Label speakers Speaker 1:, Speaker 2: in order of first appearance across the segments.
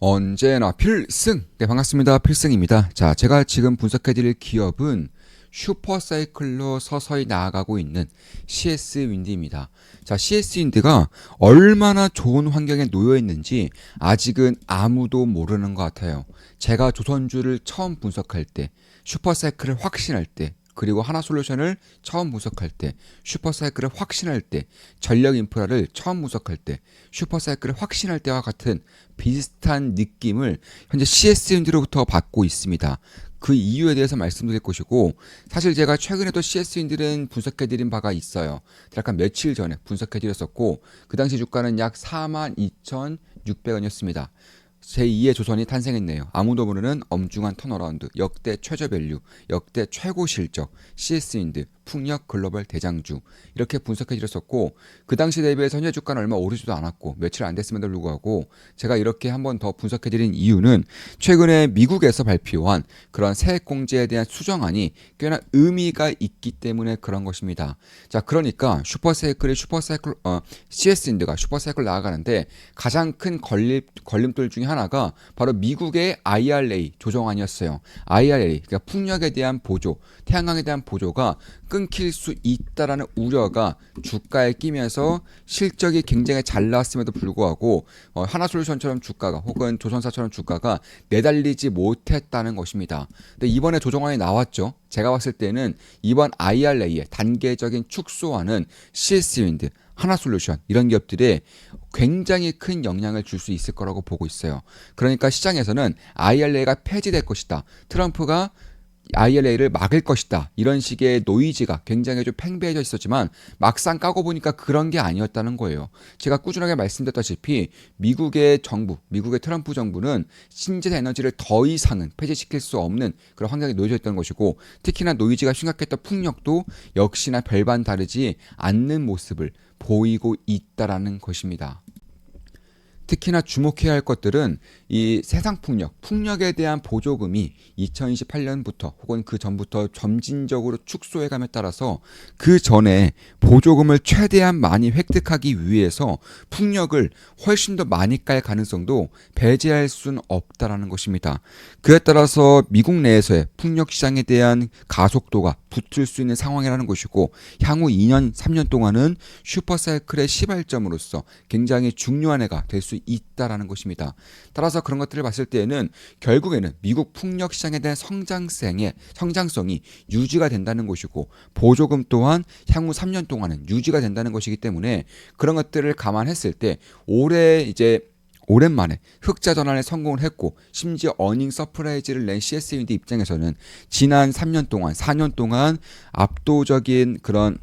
Speaker 1: 언제나 필승! 네, 반갑습니다. 필승입니다. 자, 제가 지금 분석해드릴 기업은 슈퍼사이클로 서서히 나아가고 있는 CS 윈드입니다. 자, CS 윈드가 얼마나 좋은 환경에 놓여 있는지 아직은 아무도 모르는 것 같아요. 제가 조선주를 처음 분석할 때, 슈퍼사이클을 확신할 때, 그리고 하나 솔루션을 처음 분석할 때, 슈퍼사이클을 확신할 때, 전력 인프라를 처음 분석할 때, 슈퍼사이클을 확신할 때와 같은 비슷한 느낌을 현재 CS인들로부터 받고 있습니다. 그 이유에 대해서 말씀드릴 것이고 사실 제가 최근에도 CS인들은 분석해드린 바가 있어요. 약간 며칠 전에 분석해드렸었고 그 당시 주가는 약 42,600원이었습니다. 제2의 조선이 탄생했네요. 아무도 모르는 엄중한 턴어라운드, 역대 최저 밸류, 역대 최고 실적, CS인드, 풍력 글로벌 대장주 이렇게 분석해 드렸었고 그 당시 대비해서 현재 주가는 얼마 오르지도 않았고 며칠 안 됐음에도 불구하고 제가 이렇게 한번 더 분석해 드린 이유는 최근에 미국에서 발표한 그런 세액 공제에 대한 수정안이 꽤나 의미가 있기 때문에 그런 것입니다. 자, 그러니까 슈퍼사이클이 슈퍼사이클 어, CS인드가 슈퍼사이클 나아가는데 가장 큰 걸림 걸림돌 중에 하나가 바로 미국의 IRA 조정안이었어요. IRA 그러니까 풍력에 대한 보조, 태양광에 대한 보조가 끊길 수 있다라는 우려가 주가에 끼면서 실적이 굉장히 잘 나왔음에도 불구하고 어, 하나솔루션처럼 주가가 혹은 조선사처럼 주가가 내달리지 못했다는 것입니다. 근데 이번에 조정안이 나왔죠. 제가 봤을 때는 이번 IRA의 단계적인 축소와는 CS윈드, 하나솔루션 이런 기업들에 굉장히 큰 영향을 줄 수 있을 거라고 보고 있어요. 그러니까 시장에서는 IRA가 폐지될 것이다. 트럼프가 IRA를 막을 것이다. 이런 식의 노이즈가 굉장히 좀 팽배해져 있었지만 막상 까고 보니까 그런 게 아니었다는 거예요. 제가 꾸준하게 말씀드렸다시피 미국의 정부, 미국의 트럼프 정부는 신재생 에너지를 더 이상은 폐지시킬 수 없는 그런 환경에 놓여져 있던 것이고 특히나 노이즈가 심각했던 풍력도 역시나 별반 다르지 않는 모습을 보이고 있다라는 것입니다. 특히나 주목해야 할 것들은 이 세상 풍력, 풍력에 대한 보조금이 2028년부터 혹은 그 전부터 점진적으로 축소해감에 따라서 그 전에 보조금을 최대한 많이 획득하기 위해서 풍력을 훨씬 더 많이 깔 가능성도 배제할 수는 없다라는 것입니다. 그에 따라서 미국 내에서의 풍력 시장에 대한 가속도가 붙을 수 있는 상황이라는 것이고 향후 2년, 3년 동안은 슈퍼사이클의 시발점으로서 굉장히 중요한 해가 될 수 있다라는 것입니다. 따라서 그런 것들을 봤을 때에는 결국에는 미국 풍력 시장에 대한 성장성의 성장성이 유지가 된다는 것이고 보조금 또한 향후 3년 동안은 유지가 된다는 것이기 때문에 그런 것들을 감안했을 때 올해 이제 오랜만에 흑자 전환에 성공을 했고 심지어 어닝 서프라이즈를 낸 CS인드 입장에서는 지난 3년 동안 4년 동안 압도적인 그런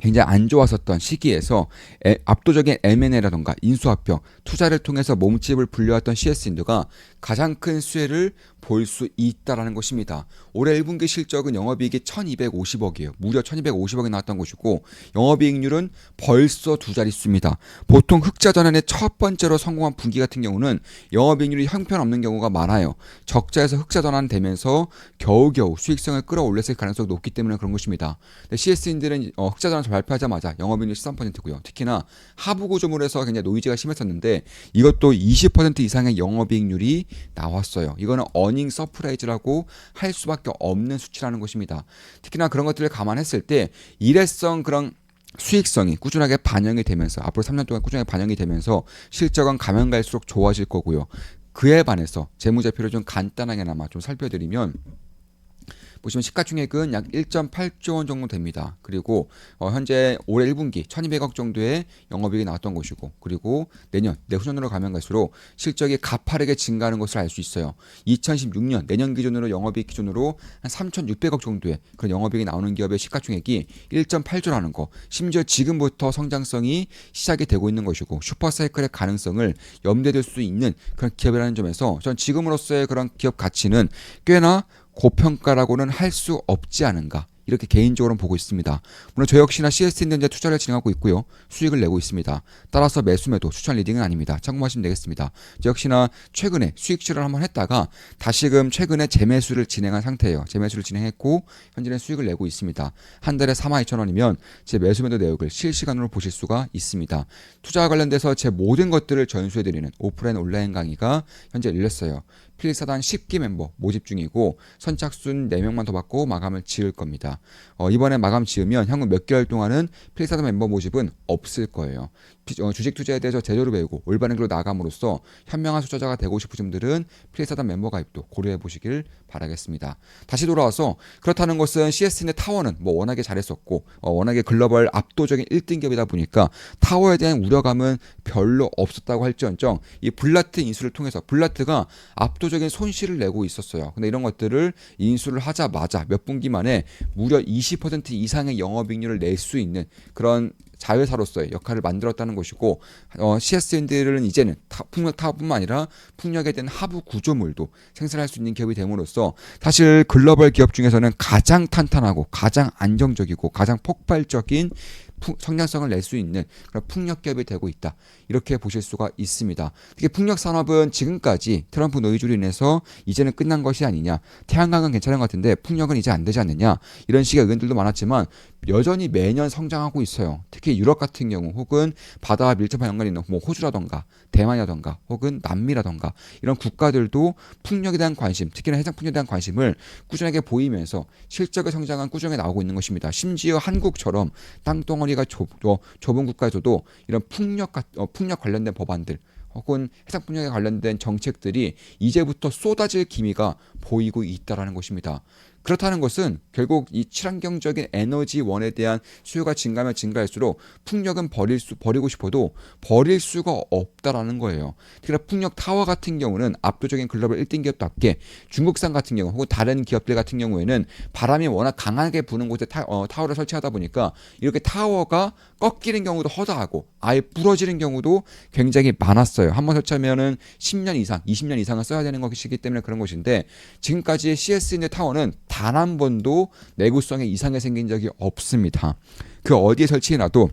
Speaker 1: 굉장히 안 좋았었던 시기에서 에, 압도적인 M&A라던가 인수합병, 투자를 통해서 몸집을 불려왔던 CS인드가 가장 큰 수혜를 볼 수 있다라는 것입니다. 올해 1분기 실적은 영업이익이 1,250억이에요. 무려 1,250억이 나왔던 것이고 영업이익률은 벌써 두 자릿수입니다. 보통 흑자 전환의 첫 번째로 성공한 분기 같은 경우는 영업이익률이 형편없는 경우가 많아요. 적자에서 흑자 전환되면서 겨우겨우 수익성을 끌어올렸을 가능성이 높기 때문에 그런 것입니다. CS인들은 어, 흑자 전환 발표하자마자 영업이익률 13%고요. 특히나 하부 구조물에서 굉장히 노이즈가 심했었는데 이것도 20% 이상의 영업이익률이 나왔어요. 이거는 어닝 서프라이즈라고 할 수밖에 없는 수치라는 것입니다. 특히나 그런 것들을 감안했을 때 일회성 그런 수익성이 꾸준하게 반영이 되면서 앞으로 3년 동안 꾸준하게 반영이 되면서 실적은 가면 갈수록 좋아질 거고요. 그에 반해서 재무제표를 좀 간단하게나마 좀 살펴드리면 보시면 시가총액은 약 1.8조 원 정도 됩니다. 그리고 어, 현재 올해 1분기 1,200억 정도의 영업이익이 나왔던 것이고 그리고 내년 내후년으로 가면 갈수록 실적이 가파르게 증가하는 것을 알 수 있어요. 2016년 내년 기준으로 영업이익 기준으로 한 3,600억 정도의 그런 영업이익이 나오는 기업의 시가총액이 1.8조라는 거. 심지어 지금부터 성장성이 시작이 되고 있는 것이고 슈퍼사이클의 가능성을 염두에 둘 수 있는 그런 기업이라는 점에서 전 지금으로서의 그런 기업 가치는 꽤나 고평가라고는 할 수 없지 않은가 이렇게 개인적으로는 보고 있습니다. 물론 저 역시나 CS인데 투자를 진행하고 있고요. 수익을 내고 있습니다. 따라서 매수매도 추천 리딩은 아닙니다. 참고하시면 되겠습니다. 저 역시나 최근에 수익 실현을 한번 했다가 다시금 최근에 재매수를 진행한 상태예요. 재매수를 진행했고 현재는 수익을 내고 있습니다. 한 달에 42,000원이면 제 매수매도 내역을 실시간으로 보실 수가 있습니다. 투자와 관련돼서 제 모든 것들을 전수해드리는 오프라인 온라인 강의가 현재 열렸어요. 필사단 10기 멤버 모집 중이고 선착순 4명만 더 받고 마감을 지을 겁니다. 어, 이번에 마감 지으면 향후 몇 개월 동안은 필사단 멤버 모집은 없을 거예요. 비- 어, 주식 투자에 대해서 제대로 배우고 올바른 길로 나감으로써 현명한 투자자가 되고 싶으신 분들은 필사단 멤버 가입도 고려해 보시길 바라겠습니다. 다시 돌아와서 그렇다는 것은 CS인의 타워는 뭐 워낙에 잘했었고 어, 워낙에 글로벌 압도적인 1등 기업이다 보니까 타워에 대한 우려감은 별로 없었다고 할지언정 이 블라트 인수를 통해서 블라트가 압도적인 손실을 내고 있었어요. 근데 이런 것들을 인수를 하자마자 몇 분기 만에 무려 20% 이상의 영업이익률을 낼 수 있는 그런 자회사로서의 역할을 만들었다는 것이고 어, CSN들은 이제는 타, 풍력 타워뿐만 아니라 풍력에 대한 하부 구조물도 생산할 수 있는 기업이 됨으로써 사실 글로벌 기업 중에서는 가장 탄탄하고 가장 안정적이고 가장 폭발적인 푸- 성장성을 낼 수 있는 그런 풍력 기업이 되고 있다 이렇게 보실 수가 있습니다. 특히 풍력 산업은 지금까지 트럼프 노이즈로 인해서 이제는 끝난 것이 아니냐 태양광은 괜찮은 것 같은데 풍력은 이제 안 되지 않느냐 이런 식의 의견들도 많았지만 여전히 매년 성장하고 있어요. 특히 유럽 같은 경우 혹은 바다와 밀접한 연관이 있는 뭐 호주라던가 대만이라던가 혹은 남미라던가 이런 국가들도 풍력에 대한 관심, 특히나 해상 풍력에 대한 관심을 꾸준하게 보이면서 실적의 성장은 꾸준히 나오고 있는 것입니다. 심지어 한국처럼 땅덩어리 가 좁, 어, 좁은 국가에서도 이런 풍력, 같- 어, 풍력 관련된 법안들 혹은 해상 풍력에 관련된 정책들이 이제부터 쏟아질 기미가 보이고 있다라는 것입니다. 그렇다는 것은 결국 이 친환경적인 에너지원에 대한 수요가 증가하면 증가할수록 풍력은 버릴 수 버리고 싶어도 버릴 수가 없다라는 거예요. 특히나 풍력 타워 같은 경우는 압도적인 글로벌 1등 기업답게 중국산 같은 경우 혹은 다른 기업들 같은 경우에는 바람이 워낙 강하게 부는 곳에 타, 어, 타워를 설치하다 보니까 이렇게 타워가 꺾이는 경우도 허다하고 아예 부러지는 경우도 굉장히 많았어요. 한 번 설치하면은 10년 이상, 20년 이상은 써야 되는 것이기 때문에 그런 것인데 지금까지 CS인의 타워는 단 한 번도 내구성에 이상이 생긴 적이 없습니다. 그 어디에 설치해놔도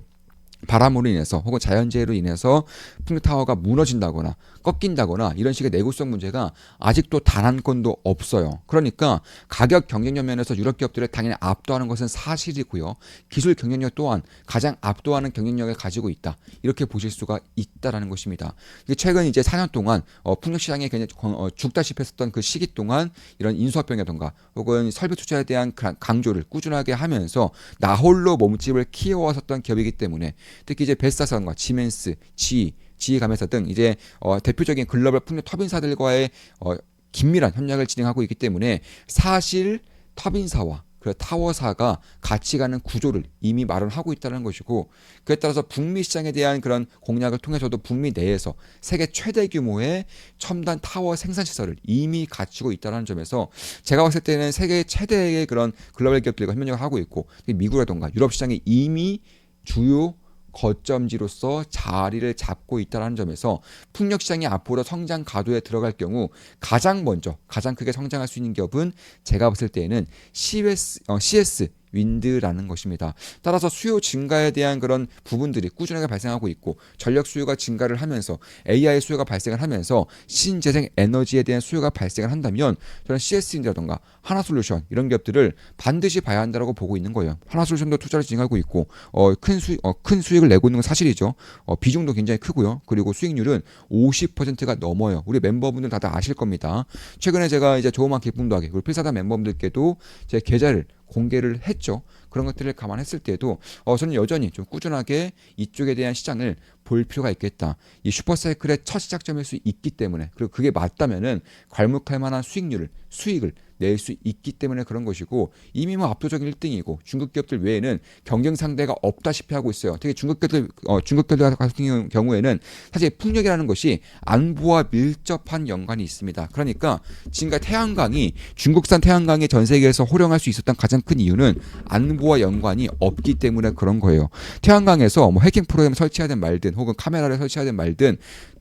Speaker 1: 바람으로 인해서 혹은 자연재해로 인해서 풍력타워가 무너진다거나 꺾인다거나 이런 식의 내구성 문제가 아직도 단 한 건도 없어요. 그러니까 가격 경쟁력 면에서 유럽 기업들을 당연히 압도하는 것은 사실이고요. 기술 경쟁력 또한 가장 압도하는 경쟁력을 가지고 있다. 이렇게 보실 수가 있다라는 것입니다. 최근 이제 4년 동안 어, 풍력 시장에 굉장히 어, 죽다시피 했었던 그 시기 동안 이런 인수합병이라던가 혹은 설비 투자에 대한 강- 강조를 꾸준하게 하면서 나홀로 몸집을 키워왔었던 기업이기 때문에 특히 이제 베스타사과 지멘스, G, G 가메사 등 이제 어, 대표적인 글로벌 풍력 터빈사들과의 어, 긴밀한 협력을 진행하고 있기 때문에 사실 터빈사와 그 타워사가 같이 가는 구조를 이미 마련하고 있다는 것이고 그에 따라서 북미 시장에 대한 그런 공략을 통해서도 북미 내에서 세계 최대 규모의 첨단 타워 생산 시설을 이미 갖추고 있다는 점에서 제가 봤을 때는 세계 최대의 그런 글로벌 기업들과 협력을 하고 있고 미국이라던가 유럽 시장에 이미 주요 거점지로서 자리를 잡고 있다는 점에서 풍력 시장이 앞으로 성장 가도에 들어갈 경우 가장 먼저 가장 크게 성장할 수 있는 기업은 제가 봤을 때에는 CS, 어, CS 윈드라는 것입니다. 따라서 수요 증가에 대한 그런 부분들이 꾸준하게 발생하고 있고 전력 수요가 증가를 하면서 AI 수요가 발생을 하면서 신재생 에너지에 대한 수요가 발생을 한다면 저는 CS인이라던가 하나솔루션 이런 기업들을 반드시 봐야 한다고 보고 있는 거예요. 하나솔루션도 투자를 진행하고 있고 어, 큰, 수, 어, 큰 수익을 내고 있는 건 사실이죠. 어, 비중도 굉장히 크고요. 그리고 수익률은 50%가 넘어요. 우리 멤버분들 다들 아실 겁니다. 최근에 제가 이제 조그만 기쁨도 하게 그리고 필사단 멤버분들께도 제 계좌를 공개를 했죠. 그런 것들을 감안했을 때도 어, 저는 여전히 좀 꾸준하게 이쪽에 대한 시장을 볼 필요가 있겠다. 이 슈퍼사이클의 첫 시작점일 수 있기 때문에 그리고 그게 맞다면은 괄목할 만한 수익률을 수익을 낼 수 있기 때문에 그런 것이고 이미 뭐 압도적인 1등이고 중국 기업들 외에는 경쟁 상대가 없다시피 하고 있어요. 특히 중국 기업들 어, 중국 기업들 같은 경우에는 사실 풍력이라는 것이 안보와 밀접한 연관이 있습니다. 그러니까 지금까지 태양광이 중국산 태양광이 전 세계에서 호령할 수 있었던 가장 큰 이유는 안보와 연관이 없기 때문에 그런 거예요. 태양광에서 뭐 해킹 프로그램 설치하든 말든 혹은 카메라를 설치하든 말든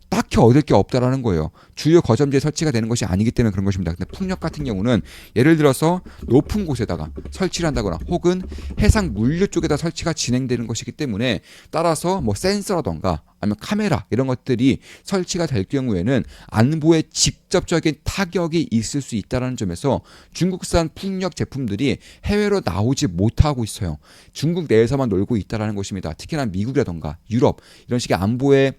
Speaker 1: 딱히 얻을 게 없다라는 거예요. 주요 거점지에 설치가 되는 것이 아니기 때문에 그런 것입니다. 근데 풍력 같은 경우는 예를 들어서 높은 곳에다가 설치를 한다거나 혹은 해상 물류 쪽에다 설치가 진행되는 것이기 때문에 따라서 뭐 센서라던가 아니면 카메라 이런 것들이 설치가 될 경우에는 안보에 직접적인 타격이 있을 수 있다는 점에서 중국산 풍력 제품들이 해외로 나오지 못하고 있어요. 중국 내에서만 놀고 있다라는 것입니다. 특히나 미국이라던가 유럽 이런 식의 안보에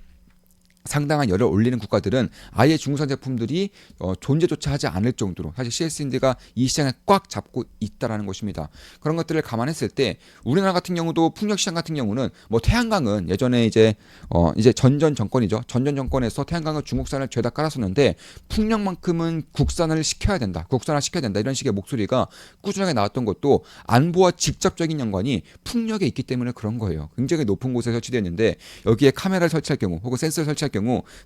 Speaker 1: 상당한 열을 올리는 국가들은 아예 중국산 제품들이 어, 존재조차 하지 않을 정도로 사실 CS인드가 이 시장을 꽉 잡고 있다라는 것입니다. 그런 것들을 감안했을 때 우리나라 같은 경우도 풍력 시장 같은 경우는 뭐 태양광은 예전에 이제 어 이제 전전 정권이죠. 전전 정권에서 태양광을 중국산을 죄다 깔았었는데 풍력만큼은 국산을 시켜야 된다. 국산화 시켜야 된다. 이런 식의 목소리가 꾸준하게 나왔던 것도 안보와 직접적인 연관이 풍력에 있기 때문에 그런 거예요. 굉장히 높은 곳에 설치되어 있는데 여기에 카메라를 설치할 경우 혹은 센서를 설치할 경우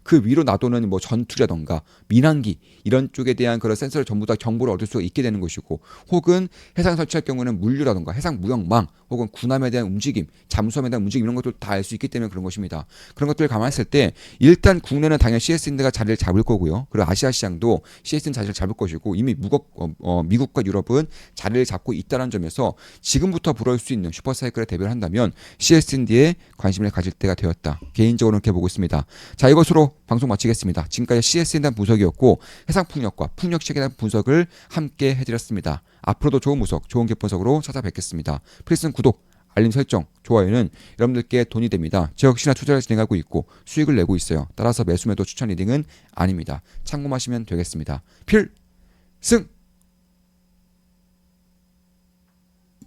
Speaker 1: 그 위로 놔두는 뭐 전투라던가 민항기 이런 쪽에 대한 그런 센서를 전부 다 정보를 얻을 수가 있게 되는 것이고 혹은 해상 설치할 경우는 물류라던가 해상 무역망 혹은 군함에 대한 움직임, 잠수함에 대한 움직임 이런 것도 다 알 수 있기 때문에 그런 것입니다. 그런 것들을 감안했을 때 일단 국내는 당연히 CS인드가 자리를 잡을 거고요. 그리고 아시아 시장도 CS는 자리를 잡을 것이고 이미 무국, 어, 어, 미국과 유럽은 자리를 잡고 있다는 점에서 지금부터 불어올 수 있는 슈퍼사이클에 대비를 한다면 CS인드에 관심을 가질 때가 되었다. 개인적으로 이렇게 보고 있습니다. 자 이것으로 방송 마치겠습니다. 지금까지 CS에 대한 분석이었고 해상 풍력과 풍력 시에 대한 분석을 함께 해드렸습니다. 앞으로도 좋은 분석, 좋은 분석으로 찾아뵙겠습니다. 프리슨 구독, 알림 설정, 좋아요는 여러분들께 돈이 됩니다. 저 역시나 투자를 진행하고 있고 수익을 내고 있어요. 따라서 매수 매도 추천 리딩은 아닙니다. 참고하시면 되겠습니다. 필승!